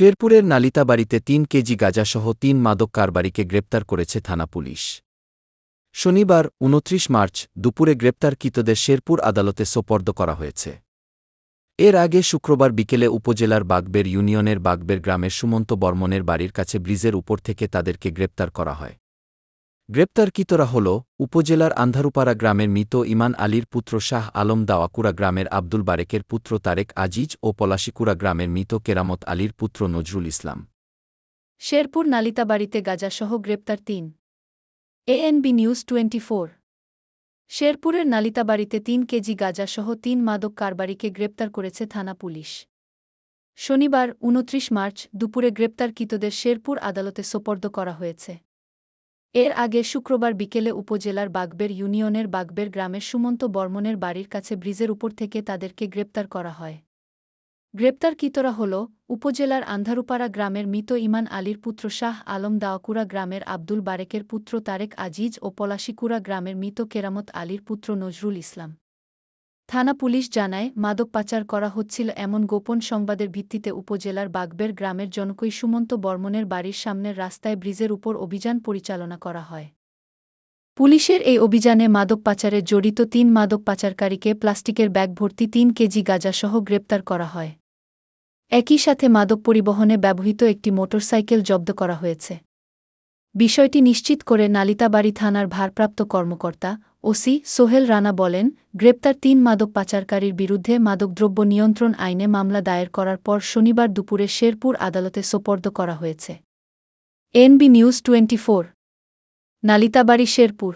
শেরপুরের নালিতাবাড়িতে তিন কেজি গাঁজাসহ তিন মাদক কারবারিকে গ্রেপ্তার করেছে থানা পুলিশ। শনিবার, উনত্রিশ মার্চ, দুপুরে গ্রেপ্তারকৃতদের শেরপুর আদালতে সোপর্দ করা হয়েছে। এর আগে শুক্রবার বিকেলে উপজেলার বাগবের ইউনিয়নের বাগবের গ্রামের সুমন্ত বর্মনের বাড়ির কাছে ব্রিজের উপর থেকে তাদেরকে গ্রেপ্তার করা হয়। গ্রেপ্তারকৃতরা হল উপজেলার আন্ধারুপাড়া গ্রামের মৃত ইমান আলীর পুত্র শাহ আলম দাওয়াকুড়া গ্রামের আব্দুল বারেকের পুত্র তারেক আজিজ ও পলাশিকুড়া গ্রামের মৃত কেরামত আলীর পুত্র নজরুল ইসলাম। শেরপুর নালিতাবাড়িতে গাজাসহ গ্রেপ্তার তিন। এএনবি নিউজ টোয়েন্টি শেরপুরের নালিতাবাড়িতে তিন কেজি গাজাসহ তিন মাদক কারবারিকে গ্রেপ্তার করেছে থানা পুলিশ। শনিবার, উনত্রিশ মার্চ, দুপুরে গ্রেপ্তারকৃতদের শেরপুর আদালতে সোপর্দ করা হয়েছে। এর আগে শুক্রবার বিকেলে উপজেলার বাগবের ইউনিয়নের বাগবের গ্রামের সুমন্ত বর্মনের বাড়ির কাছে ব্রিজের উপর থেকে তাদেরকে গ্রেপ্তার করা হয়। গ্রেপ্তারকৃতরা হল উপজেলার আন্ধারুপাড়া গ্রামের মৃত ইমান আলীর পুত্র শাহ আলম দাওয়াকুড়া গ্রামের আব্দুল বারেকের পুত্র তারেক আজিজ ও পলাশিকুড়া গ্রামের মৃত কেরামত আলীর পুত্র নজরুল ইসলাম। থানা পুলিশ জানায়, মাদক পাচার করা হচ্ছিল এমন গোপন সংবাদের ভিত্তিতে উপজেলার বাগবের গ্রামের জনকই সুমন্ত বর্মনের বাড়ির সামনের রাস্তায় ব্রিজের উপর অভিযান পরিচালনা করা হয়। পুলিশের এই অভিযানে মাদক পাচারে জড়িত তিন মাদক পাচারকারীকে প্লাস্টিকের ব্যাগ ভর্তি তিন কেজি গাঁজাসহ গ্রেপ্তার করা হয়। একই সাথে মাদক পরিবহনে ব্যবহৃত একটি মোটরসাইকেল জব্দ করা হয়েছে। বিষয়টি নিশ্চিত করে নালিতাবাড়ি থানার ভারপ্রাপ্ত কর্মকর্তা ওসি সোহেল রানা বলেন, গ্রেপ্তার তিন মাদক পাচারকারীর বিরুদ্ধে মাদকদ্রব্য নিয়ন্ত্রণ আইনে মামলা দায়ের করার পর শনিবার দুপুরে শেরপুর আদালতে সোপর্দ করা হয়েছে। NB news twenty four Nalitabari, Sherpur.